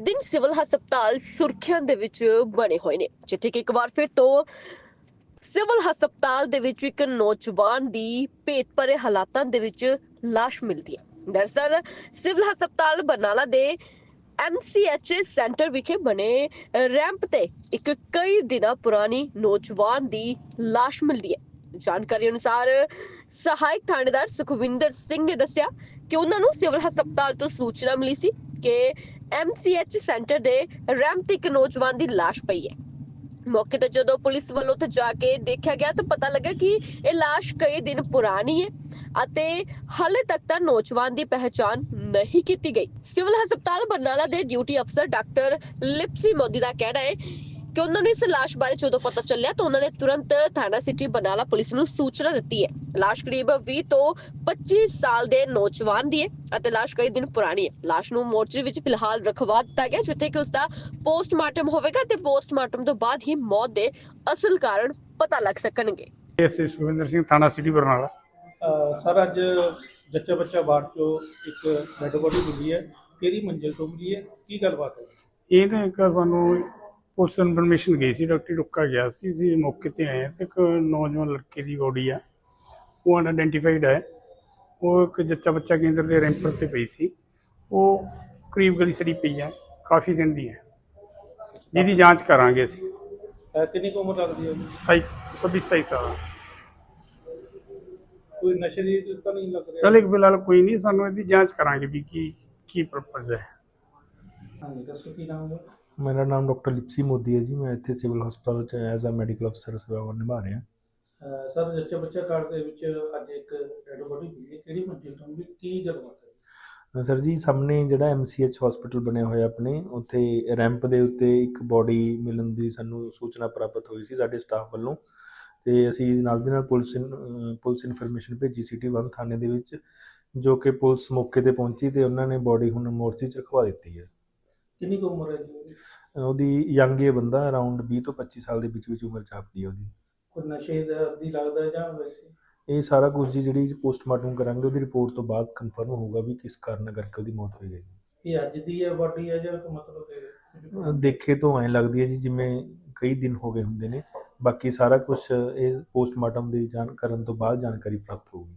ਆਏ ਦਿਨ ਸਿਵਲ ਹਸਪਤਾਲ ਸੁਰਖੀਆਂ ਦੇ ਵਿੱਚ ਬਣੇ ਹੋਏ ਨੇ। ਜਿੱਥੇ ਕਿ ਇੱਕ ਵਾਰ ਫਿਰ ਤੋਂ ਸਿਵਲ ਹਸਪਤਾਲ ਦੇ ਵਿੱਚ ਇੱਕ ਨੌਜਵਾਨ ਦੀ ਭੇਤ ਹਾਲਾਤਾਂ ਦੇ ਵਿੱਚ ਲਾਸ਼ ਮਿਲਦੀ ਹੈ। ਦਰਅਸਲ, ਸਿਵਲ ਹਸਪਤਾਲ ਬਰਨਾਲਾ ਦੇ ਐਮਸੀਐਚ ਸੈਂਟਰ ਵਿਖੇ ਬਣੇ ਰੈਂਪ ਤੇ ਇੱਕ ਕਈ ਦਿਨਾਂ ਪੁਰਾਣੀ ਨੌਜਵਾਨ ਦੀ ਲਾਸ਼ ਮਿਲਦੀ ਹੈ। ਜਾਣਕਾਰੀ ਅਨੁਸਾਰ ਸਹਾਇਕ ਥਾਣੇਦਾਰ ਸੁਖਵਿੰਦਰ ਸਿੰਘ ਨੇ ਦੱਸਿਆ ਕਿ ਉਹਨਾਂ ਨੂੰ ਸਿਵਲ ਹਸਪਤਾਲ ਤੋਂ ਸੂਚਨਾ ਮਿਲੀ ਸੀ ਕਿ ਐਮਸੀਐਚ ਸੈਂਟਰ ਦੇ ਰੈਂਪ ਤੇ ਇੱਕ ਨੌਜਵਾਨ ਦੀ ਲਾਸ਼ ਪਈ ਹੈ। ਮੌਕੇ ਤੇ ਜਦੋਂ ਪੁਲਿਸ ਵੱਲੋਂ ਤੇ ਜਾ ਕੇ ਦੇਖਿਆ ਗਿਆ ਤਾਂ ਪਤਾ ਲੱਗਾ ਕਿ ਇਹ ਲਾਸ਼ ਕਈ ਦਿਨ ਪੁਰਾਣੀ ਹੈ ਅਤੇ ਹਾਲੇ ਤੱਕ ਤਾਂ ਨੌਜਵਾਨ ਦੀ ਪਹਿਚਾਣ ਨਹੀਂ ਕੀਤੀ ਗਈ। ਸਿਵਲ ਹਸਪਤਾਲ ਬਰਨਾਲਾ ਦੇ ਡਿਊਟੀ ਅਫਸਰ ਡਾਕਟਰ ਲਿਪਸੀ ਮੋਦੀ ਦਾ ਕਹਿਣਾ ਹੈ ਕਿ ਉਹਨਾਂ ਨੂੰ ਇਸ ਲਾਸ਼ ਬਾਰੇ ਜਦੋਂ ਪਤਾ ਚੱਲਿਆ ਤਾਂ ਉਹਨਾਂ ਨੇ ਤੁਰੰਤ ਥਾਣਾ ਸਿਟੀ ਬਰਨਾਲਾ ਪੁਲਿਸ ਨੂੰ ਸੂਚਨਾ ਦਿੱਤੀ ਹੈ। ਲਾਸ਼ ਕਰੀਬ 20 ਤੋਂ 25 ਸਾਲ ਦੇ ਨੌਜਵਾਨ ਦੀ ਹੈ ਅਤੇ ਲਾਸ਼ ਕਈ ਦਿਨ ਪੁਰਾਣੀ ਹੈ। ਲਾਸ਼ ਨੂੰ ਮੋਰਚਰੀ ਵਿੱਚ ਫਿਲਹਾਲ ਰਖਵਾ ਦਿੱਤਾ ਗਿਆ ਜਿੱਥੇ ਕਿ ਉਸ ਦਾ ਪੋਸਟਮਾਰਟਮ ਹੋਵੇਗਾ ਤੇ ਪੋਸਟਮਾਰਟਮ ਤੋਂ ਬਾਅਦ ਹੀ ਮੌਤ ਦੇ ਅਸਲ ਕਾਰਨ ਪਤਾ ਲੱਗ ਸਕਣਗੇ। ਐਸਏ ਸੁਖਵਿੰਦਰ ਸਿੰਘ ਥਾਣਾ ਸਿਟੀ ਬਰਨਾਲਾ। ਸਰ ਅੱਜ ਜੱਚਾ ਬੱਚਾ ਵਾਰਡ ਚੋਂ ਇੱਕ ਡੈਡ ਬੋਡੀ ਮਿਲੀ ਹੈ। ਕਿਹੜੀ ਮੰਜ਼ਿਲ ਤੋਂ ਮਿਲੀ ਹੈ? ਕੀ ਗੱਲਬਾਤ ਹੈ? ਇਹ ਨਾ ਇੱਕ ਸਾਨੂੰ ਪੁਲਿਸ ਇਨਫੋਰਮੇਸ਼ਨ ਗਈ ਸੀ ਡਾਕਟਰ ਰੁੱਕਾ ਗਿਆ ਸੀ ਅਸੀਂ ਮੌਕੇ ਤੇ ਆਏ ਹਾਂ ਤੇ ਇੱਕ ਨੌਜਵਾਨ ਲੜਕੇ ਦੀ ਬੋਡੀ ਆ ਉਹ ਅਨਆਇਡੈਂਟੀਫਾਈਡ ਹੈ ਉਹ ਇੱਕ ਜੱਚਾ ਬੱਚਾ ਕੇਂਦਰ ਦੇ ਰੈਂਪਰ ਤੇ ਪਈ ਸੀ। ਉਹ ਕਰੀਬ ਗਲੀ ਸੜੀ ਪਈ ਹੈ ਕਾਫੀ ਦਿਨ ਦੀ ਹੈ ਜਿਹਦੀ ਜਾਂਚ ਕਰਾਂਗੇ ਅਸੀਂ। ਅਹ ਕਿੰਨੀ ਕੁ ਉਮਰ ਲੱਗਦੀ ਹੈ ਉਹਦੀ? 27 26 27 ਸਾਲ ਕੋਈ ਨਸ਼ੇ ਦੀ ਤਾਂ ਨਹੀਂ ਲੱਗ ਰਿਹਾ? ਚਲ ਇੱਕ ਫਿਲਹਾਲ ਕੋਈ ਨਹੀਂ ਸਾਨੂੰ ਇਹਦੀ ਜਾਂਚ ਕਰਾਂਗੇ ਵੀ ਕੀ ਕੀ ਪਰਪਸ ਹੈ। ਹਾਂਜੀ ਦੱਸੋ ਕੀ ਨਾਮ ਹੈ? ਮੇਰਾ ਨਾਮ ਡਾਕਟਰ ਲਿਪਸੀ ਮੋਦੀ ਹੈ ਜੀ ਮੈਂ ਇੱਥੇ ਸਿਵਲ ਹਸਪਤਾਲ ਚ ਐਜ਼ ਅ ਮੈਡੀਕਲ ਅਫਸਰ ਸੇਵਾ ਨਿਭਾ ਰਿਹਾ। ਸਰ ਜੱਚਾ ਬੱਚਾ ਕਾਰਡ ਦੇ ਵਿੱਚ ਅੱਜ ਇੱਕ ਡੈਡ ਬੋਡੀ ਮਿਲੀ ਹੈ ਕਿਹੜੀ ਮੰਜ਼ਿਲ ਤੋਂ ਮਿਲੀ ਕੀ ਗੱਲਬਾਤ ਹੈ? ਸਰ ਜੀ ਸਾਹਮਣੇ ਜਿਹੜਾ ਐਮਸੀਐਚ ਹਸਪੀਟਲ ਬਣਿਆ ਹੋਇਆ ਆਪਣੇ ਉੱਥੇ ਰੈਂਪ ਦੇ ਉੱਤੇ ਇੱਕ ਬੋਡੀ ਮਿਲਣ ਦੀ ਸਾਨੂੰ ਸੂਚਨਾ ਪ੍ਰਾਪਤ ਹੋਈ ਸੀ ਸਾਡੇ ਸਟਾਫ ਵੱਲੋਂ। ਤੇ ਅਸੀਂ ਨਾਲ ਦੀ ਨਾਲ ਪੁਲਿਸ ਪੁਲਿਸ ਇਨਫੋਰਮੇਸ਼ਨ ਭੇਜੀ ਸਿਟੀ 1 ਥਾਣੇ ਦੇ ਵਿੱਚ ਜੋ ਕਿ ਪੁਲਿਸ ਮੌਕੇ ਤੇ ਪਹੁੰਚੀ ਤੇ ਉਹਨਾਂ ਨੇ ਬੋਡੀ ਹੁਣ ਮੋਰਚੀ ਚ ਰਖਵਾ ਦਿੱਤੀ ਹੈ। ਕਿੰਨੀ ਕੁ ਉਮਰ ਹੈ ਜੀ ਉਹਦੀ? ਯੰਗ ਇਹ ਬੰਦਾ ਅਰਾਊਂਡ 20 ਤੋਂ 25 ਸਾਲ ਦੇ ਵਿੱਚ ਵਿੱਚ ਉਮਰ ਚਾਪਦੀ ਹੈ ਉਹਦੀ। ਕੋਈ ਨਸ਼ੇ ਦਾ ਦੀ ਲੱਗਦਾ ਹੈ ਜਾਂ ਵੈਸੇ? ਇਹ ਸਾਰਾ ਕੁਝ ਜੀ ਜਿਹੜੀ ਪੋਸਟਮਾਰਟਮ ਕਰਾਂਗੇ ਉਹਦੀ ਰਿਪੋਰਟ ਤੋਂ ਬਾਅਦ ਕਨਫਰਮ ਹੋਊਗਾ ਵੀ ਕਿਸ ਕਾਰਨ ਕਰਕੇ ਉਹਦੀ ਮੌਤ ਹੋਈ ਹੈ ਇਹ ਅੱਜ ਦੀ ਹੈ ਬਾਡੀ ਹੈ ਜਾਂ ਕੋਈ ਮਤਲਬ ਅਹ ਹੈ ਦੇਖੇ ਤੋਂ ਐਂ ਲੱਗਦੀ ਹੈ ਜੀ ਜਿਵੇਂ ਕਈ ਦਿਨ ਹੋ ਗਏ ਹੁੰਦੇ ਨੇ। ਬਾਕੀ ਸਾਰਾ ਕੁਝ ਇਹ ਪੋਸਟਮਾਰਟਮ ਦੀ ਜਾਣ ਕਰਨ ਤੋਂ ਬਾਅਦ ਜਾਣਕਾਰੀ ਪ੍ਰਾਪਤ ਹੋਊਗੀ।